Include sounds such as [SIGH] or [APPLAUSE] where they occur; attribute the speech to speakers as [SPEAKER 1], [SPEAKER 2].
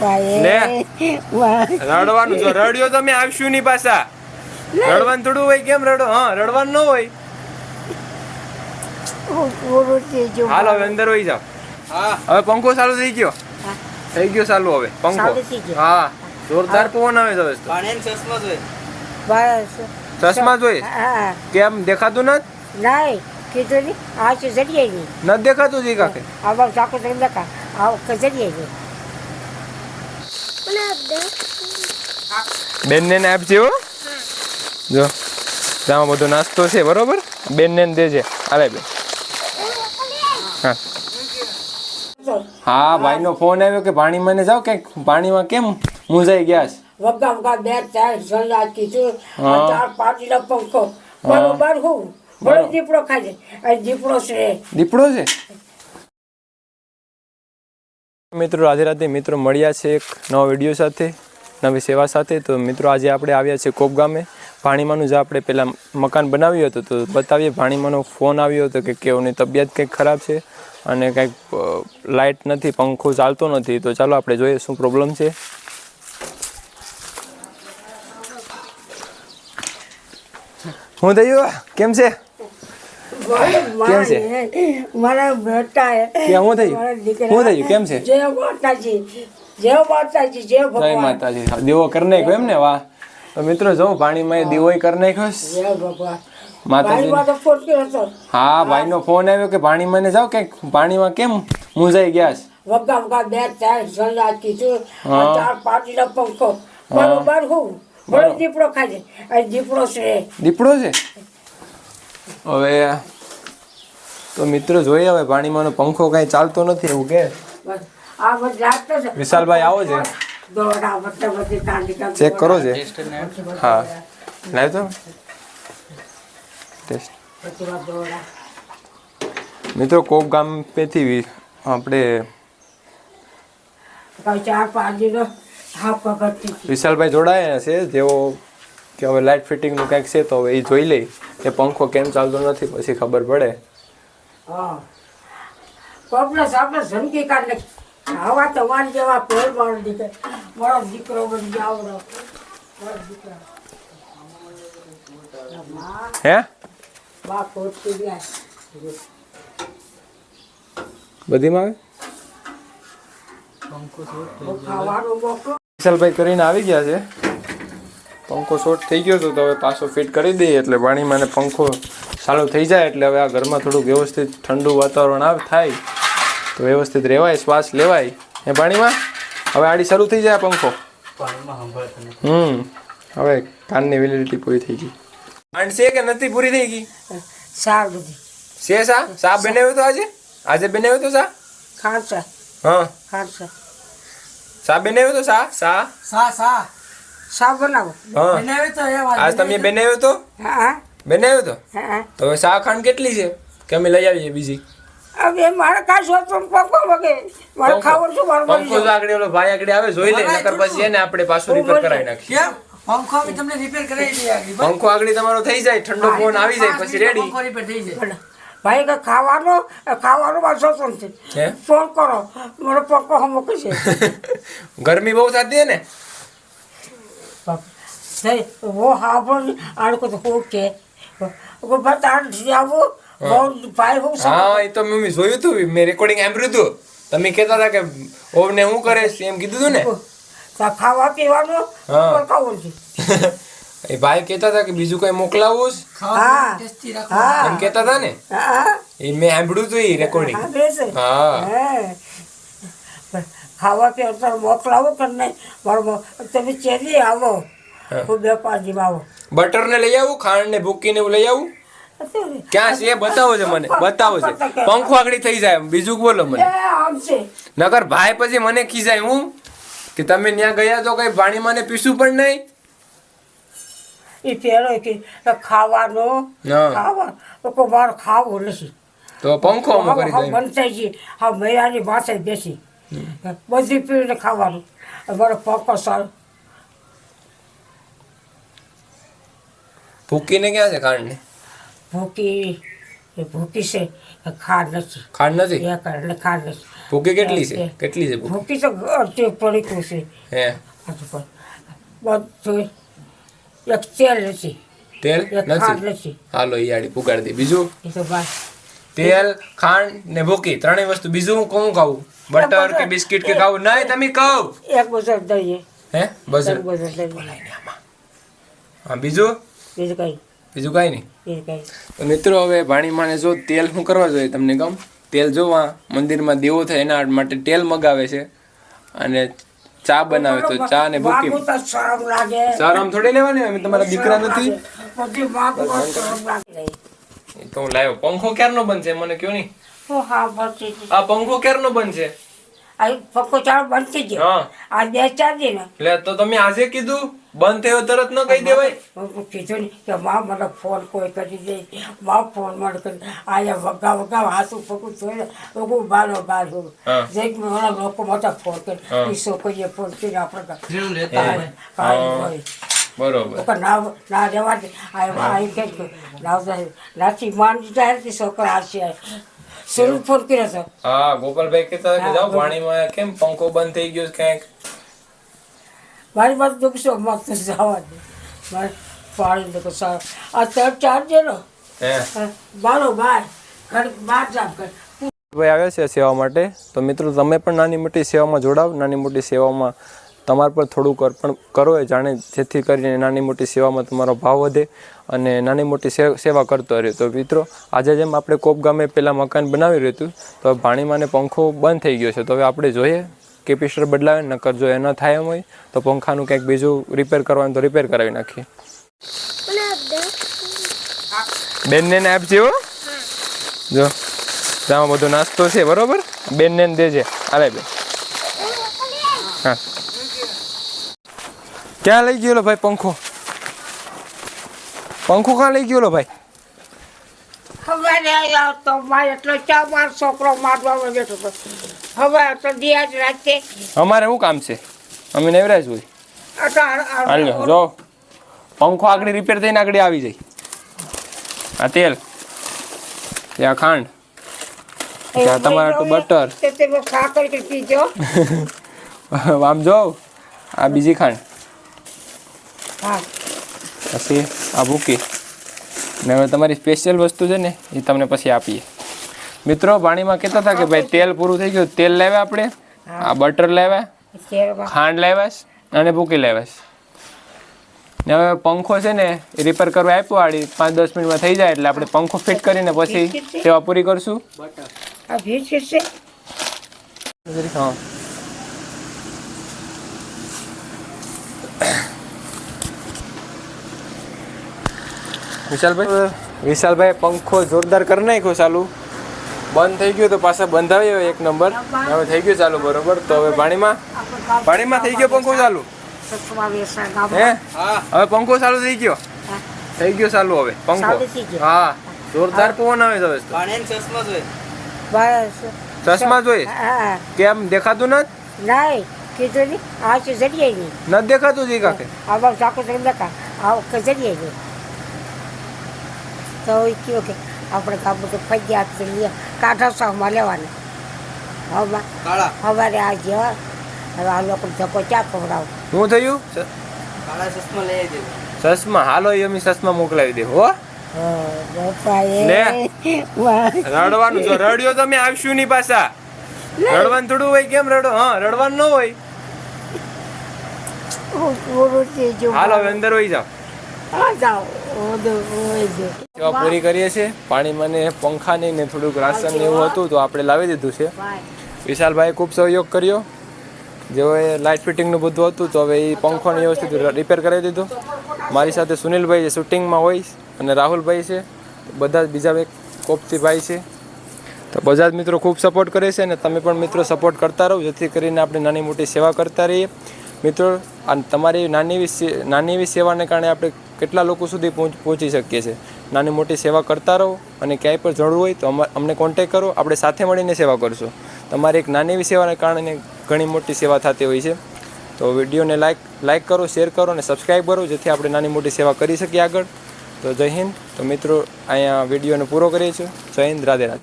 [SPEAKER 1] લે. રડવાનું જો રડ્યો તો મેં આવશું ની પાછા. રડવાનું થોડું હોય કેમ રડો? હા રડવાનું ન હોય. હાલ હવે અંદર હોય જાવ હવે પંખો ચાલુ થઈ ગયો. થઈ ગયો ચાલુ હવે પંખો. હા. જોરદાર પવન આવે છે ચશ્મા.
[SPEAKER 2] બસ.
[SPEAKER 1] ચશ્મા જોઈ
[SPEAKER 2] હા
[SPEAKER 1] કેમ દેખાતું નથી?
[SPEAKER 2] નહીં કીધું નહીં. આ છે જડીએ નહીં.
[SPEAKER 1] નથી દેખાતું જી કાકે?
[SPEAKER 2] આવા ચાકુ તમે દેખા આ જડીએ નહીં.
[SPEAKER 1] બેન ને આપજે હો. જો ત્યાં બધો નાસ્તો છે બરોબર? બેન ને દેજે. હાલે બેન. હા. હા ભાઈ નો ફોન આવ્યો કે પાણીમાં મને જાવ કે પાણીમાં કેમ મુંજાઈ ગયા છે?
[SPEAKER 2] વગા વગા બે ચાર જણા. આ ચાર પાટીનો પંખો. બરોબર હું? બરો દીપડો ખાજે આ દીપડો છે.
[SPEAKER 1] દીપડો છે? મિત્રો, રાધે રાધે મિત્રો, મળ્યા છે એક નવા વીડિયો સાથે, નવી સેવા સાથે. તો મિત્રો, આજે આપણે આવ્યા છે કોપ ગામે. ભાણીમાનું જે આપણે પહેલાં મકાન બનાવ્યું હતું, તો બતાવીએ. ભાણીમાનો ફોન આવ્યો હતો કે કેઓની તબિયત કંઈક ખરાબ છે અને કંઈક લાઇટ નથી, પંખો ચાલતો નથી. તો ચાલો આપણે જોઈએ શું પ્રોબ્લેમ છે. હું થયું કેમ છે? કેમ છે?
[SPEAKER 2] મારા બેટા
[SPEAKER 1] કેમ હું થયું? કેમ છે?
[SPEAKER 2] જય માતાજી જય માતાજી જય
[SPEAKER 1] જય માતાજી. દીવો કરી નાખ્યો એમ ને વાહ. તો મિત્રો જો પાણીમાં દીવો કરી નાખ્યો
[SPEAKER 2] જય ભગવાન.
[SPEAKER 1] માતાજી
[SPEAKER 2] ભાઈ તો ફોન કર્યો હતો.
[SPEAKER 1] હા ભાઈનો ફોન આવ્યો કે પાણીમાં ને જાવ કે પાણીમાં કેમ મુંજાઈ ગયા છે?
[SPEAKER 2] વગા વગા બે ચાર જણા કીધું ચાર પાટીનો પંખો. બરોબર હું? દીપડો ખાજે દીપડો છે.
[SPEAKER 1] દીપડો છે? હવે તો મિત્રો જોઈએ હવે પાણીમાંનો પંખો કાંઈ ચાલતો નથી એવું કે? વિશાલભાઈ આવો છે? ચેક કરો છે હા. લાવ તો? ટેસ્ટ મિત્રો કોક ગામ પેથી આપણે વિશાલભાઈ જોડાયા છે જેઓ કે હવે લાઇટ ફિટિંગનું કંઈક છે તો હવે એ જોઈ લે કે પંખો કેમ ચાલતો નથી પછી ખબર પડે.
[SPEAKER 2] હા. કોપલે સાપને ઝંકી કાઢ હવા તમારી જેવા પેર મારો દીકરો મારો દીકરો બની આવડો.
[SPEAKER 1] હે?
[SPEAKER 2] બા ખોટતી ગયા.
[SPEAKER 1] બધીમાં વિશાલભાઈ કરીને આવી ગયા છે. પંખો શોર્ટ થઈ ગયો હતો તો હવે પાછો ફિટ કરી દઈએ એટલે પાણીમાં પંખો ચાલુ થઈ જાય એટલે હવે આ ઘરમાં થોડુંક વ્યવસ્થિત ઠંડુ વાતાવરણ આવ થાય તો વ્યવસ્થિત રહેવાય શ્વાસ લેવાય. એ પાણીમાં? હવે આડી શરૂ થઈ જાય પંખો. હમ હવે કાનની વેલિડિટી પૂરી થઈ ગઈ. માંડ છે કે નથી પૂરી થઈ ગઈ?
[SPEAKER 2] સાર બધી.
[SPEAKER 1] છે સા? સા બનાવ્યો તો આજે? આજે બનાવ્યો તો સા?
[SPEAKER 2] ખાંસા
[SPEAKER 1] હા.
[SPEAKER 2] ખાંડ
[SPEAKER 1] સા. બનાવ્યો તો સા? સા?
[SPEAKER 3] સા સા.
[SPEAKER 2] સા બનાવો.
[SPEAKER 1] હા.
[SPEAKER 3] બનાવે તો
[SPEAKER 1] આજ તમે બનાવ્યો તો?
[SPEAKER 2] હા.
[SPEAKER 1] બનાવ્યો તો? તો હવે શાહખાંડ કેટલી છે? કે અમે લઈ આવીએ બીજી?
[SPEAKER 2] મારો પંખો
[SPEAKER 1] આગળ ઓલો [LAUGHS] ગરમી બહુ થતી ને?
[SPEAKER 2] વો પણ આડકો તો ગોપા તાણ જાવો
[SPEAKER 1] હા. એ તો મેં જોયું હતું મેં રેકોર્ડિંગ સાંભળ્યું હતું તમે કહેતા હતા કે ઓવને શું કરે એમ કીધું હતું ને.
[SPEAKER 2] ખાવા પીવાનું? ખાવું છે. [LAUGHS]
[SPEAKER 1] એ ભાઈ કહેતા હતા કે બીજું કઈ મોકલાવું એમ કહેતા હતા ને? એ મેં સાંભળ્યું તું એ રેકોર્ડિંગ
[SPEAKER 2] હા ખાવા પીવાનું મોકલાવો કે નહીં? તમે ચેલી આવો. હું. બે પાંચ
[SPEAKER 1] બટર ને લઈ આવું ખાંડ ને ભૂકી ને એવું લઈ આવું? ક્યાં છે? બતાવો છે મને બતાવો છે પંખો આગળી થઈ જાય બીજું બોલો મને. નકર ભાઈ પછી મને ખીજાય હું? કે તમે ત્યાં ગયા તો કઈ પાણી મને પીશું પણ નહીં?
[SPEAKER 2] એ કે ખાવાનું ખાવા. મારે નથી.
[SPEAKER 1] તો પંખો અમુક કરી દઈએ.
[SPEAKER 2] બંધ થઈ ગઈ. હા મૈયાની પાસે બેસી. બધી પીને ખાવાનું. મારો પંખો સારું.
[SPEAKER 1] ભૂકીને ક્યાં છે ખાંડ ને?
[SPEAKER 2] ભૂકી એ ભૂકી છે ખાંડ નથી.
[SPEAKER 1] ખાંડ નથી?
[SPEAKER 2] એ કરે ખાંડ નથી.
[SPEAKER 1] ભૂકી કેટલી છે? કેટલી છે ભૂકી?
[SPEAKER 2] તો અડધી પડી છે.
[SPEAKER 1] હે.
[SPEAKER 2] બધું એક તેલ નથી.
[SPEAKER 1] તેલ નથી? હાલો ઈ આડી પુગાડી દે. બીજું?
[SPEAKER 2] એ
[SPEAKER 1] તેલ ખાંડ ને ભૂકી ત્રણેય વસ્તુ. બીજું હું કોણ ખાવું બટર કે બિસ્કિટ કે ખાવું નહીં તમે કહો.
[SPEAKER 2] એક બજાર દઈએ.
[SPEAKER 1] હે?
[SPEAKER 2] એક બજાર દઈએ.
[SPEAKER 1] હા બીજું?
[SPEAKER 2] બીજું કઈ?
[SPEAKER 1] બીજું કાંઈ નહીં.
[SPEAKER 2] બીજું કઈ?
[SPEAKER 1] તો મિત્રો હવે ભાણીમાને જો તેલ શું કરવા જોઈએ તમને કહું? તેલ જોવા મંદિરમાં દેવો થાય એના માટે તેલ મગાવે છે અને ચા બનાવે તો ચા ને ભૂકી.
[SPEAKER 2] આમ શરમ
[SPEAKER 1] થોડી લેવાની હોય તમારા દીકરા નથી.
[SPEAKER 2] તો
[SPEAKER 1] હું લાવ્યો પંખો ક્યારનો બનશે મને કયો નહીં. આ પંખો ક્યારનો બનશે
[SPEAKER 2] પક્કો ચાળ બનતી ગયો.
[SPEAKER 1] હા.
[SPEAKER 2] આ બે ચાર દિન.
[SPEAKER 1] એટલે તો તમે આજે કીધું બંધ થયો તરત ન કહી દેવાય.
[SPEAKER 2] હું કીધું ને કે માં મને ફોન કોઈ કરી દે. માં ફોન મને કરી આયા વગા વગા હાથું પકું જોઈને હું બારો બાર હું. જઈક ઓલા લોકો મોટા ફોન. કરી. છોકરીએ ફોન કરી આપણે
[SPEAKER 1] બરોબર.
[SPEAKER 2] ના ના રહેવા દે. આ કે ના નાથી. માન જાય છોકરા હાસી ફોન કર્યો હતો
[SPEAKER 1] હા ગોપાલભાઈ કહેતા કે જાઓ પાણીમાં કેમ પંખો બંધ થઈ ગયો છે ક્યાંક?
[SPEAKER 2] મારી પાસે કશો મત જવા દે. મારે પાણી તો સારું આ ત્રણ ચાર જેનો
[SPEAKER 1] હે?
[SPEAKER 2] બારો બાર ઘર બાર જામ કર.
[SPEAKER 1] ભાઈ આવ્યા છે સેવા માટે. તો મિત્રો તમે પણ નાની મોટી સેવામાં જોડાવ. નાની મોટી સેવામાં તમારે પણ થોડુંક અર્પણ કરો એ જાણે જેથી કરીને નાની મોટી સેવામાં તમારો ભાવ વધે અને નાની મોટી સેવા કરતો રહે. તો મિત્રો, આજે જેમ આપણે કોપ ગામે પહેલાં મકાન બનાવી રહ્યું હતું તો ભાણીમાને પંખો બંધ થઈ ગયો છે. તો હવે આપણે જોઈએ કેપેસિટર બદલાવે, નકર જો એ ન થાય એમ હોય, તો પંખાનું કંઈક બીજું રિપેર કરવાનું તો રિપેર કરાવી નાખીએ. બેનને હો. જો ત્યાં બધો નાસ્તો છે, બરોબર? બેનને દેજે. હાલે બેન. હા. ક્યાં લઈ ગયો ભાઈ પંખો. પંખો ક્યાં લઈ ગયો ભાઈ?
[SPEAKER 2] હવે તો મારે એટલો ચા માર છોકરો મારવા બેઠો હતો. હવે તો દિયા જ રાતે
[SPEAKER 1] અમારે શું કામ છે? અમે નેવરાજ હોય. હાલ્યો જો. પંખો આગળ રિપેર થઈને આગળ આવી જાય. આ તેલ. ત્યાં ખાંડ. ત્યાં તમારા તો બટર [LAUGHS] આમ જો. આ બીજી ખાંડ. પછી આ ભૂકી. ને હવે તમારી સ્પેશિયલ વસ્તુ છે ને એ તમને પછી આપીએ. મિત્રો પાણીમાં કહેતા હતા કે ભાઈ તેલ પૂરું થઈ ગયું તેલ લાવ્યા આપણે. આ બટર લાવ્યા.
[SPEAKER 2] શેરમાં
[SPEAKER 1] ખાંડ લાવ્યા અને ભૂકી લાવ્યા ને હવે પંખો છે ને એ રિપેર કરવા આપ્યો આડી પાંચ દસ મિનિટમાં થઈ જાય એટલે આપણે પંખો ફિટ કરીને પછી સેવા પૂરી કરશું. હા. વિશાલભાઈ? વિશાલભાઈ પંખો જોરદાર કરી નાખ્યો ચાલુ. બંધ થઈ ગયો તો પાછા બંધાવ્યો એક નંબર. હવે થઈ ગયો ચાલુ બરોબર. તો હવે પાણીમાં? પાણીમાં થઈ ગયો પંખો ચાલુ? હે? હવે પંખો ચાલુ થઈ ગયો? થઈ ગયો ચાલુ હવે પંખો. હા જોરદાર પવન આવે છે હવે. ચશ્મા જોઈએ. કેમ દેખાતું નથી?
[SPEAKER 2] નહીં કીધું નહીં. આ છે જડીએ નહીં.
[SPEAKER 1] નથી દેખાતું જી કાકે?
[SPEAKER 2] આમાં ચાકુ તો દેખા આ જડીએ નહીં. તો એ કયો કે આપણે કાબુ તો ફઈ આપી લઈએ કાઠા સાહમાં લેવાના. હવા સવારે આ જેવા હવે આ લોકો ધક્કો ચા ખવડાવો?
[SPEAKER 1] શું થયું?
[SPEAKER 3] કાળા ચશ્મા લઈ દેજો.
[SPEAKER 1] ચશ્મા? હાલો એ અમે ચશ્મા મોકલાવી દે હો. રડવાનું જો રડ્યો તમે આવશું નહીં પાછા. રડવાનું થોડું હોય કેમ રડો? હા રડવાનું ન હોય. હાલો અંદર અંદર હોઈ જાઓ. સેવા પૂરી કરીએ છીએ. પાણી મને પંખા નહીં ને થોડુંક રાશન ને એવું હતું તો આપણે લાવી દીધું છે. વિશાલભાઈ ખૂબ સહયોગ કર્યો. જેઓએ લાઇટ ફિટિંગનું બધું હતું તો હવે એ પંખોને વ્યવસ્થિત રિપેર કરાવી દીધું. મારી સાથે સુનિલભાઈ જે શૂટિંગમાં હોય અને રાહુલભાઈ છે બધા જ બીજા એક કોપતીભાઈ છે. તો બધા જ મિત્રો ખૂબ સપોર્ટ કરે છે અને તમે પણ મિત્રો સપોર્ટ કરતા રહો જેથી કરીને આપણે નાની મોટી સેવા કરતા રહીએ. મિત્રો તમારી નાની એવી નાની એવી સેવાને કારણે આપણે કેટલા લોકો સુધી પહોંચી શકીએ છીએ. નાની મોટી સેવા કરતા રહો અને ક્યાંય પણ જરૂર હોય તો અમા- અમને કોન્ટેક કરો. આપણે સાથે મળીને સેવા કરશું. તમારી એક નાની એવી સેવાને કારણે ઘણી મોટી સેવા થતી હોય છે. તો વિડીયોને લાઈક લાઈક કરો, શેર કરો અને સબસ્ક્રાઈબ કરો, જેથી આપણે નાની મોટી સેવા કરી શકીએ આગળ. તો જય હિન્દ. તો મિત્રો, અહીંયા વિડીયોને પૂરો કરીએ છીએ. જય હિન્દ. રાધે રાધે.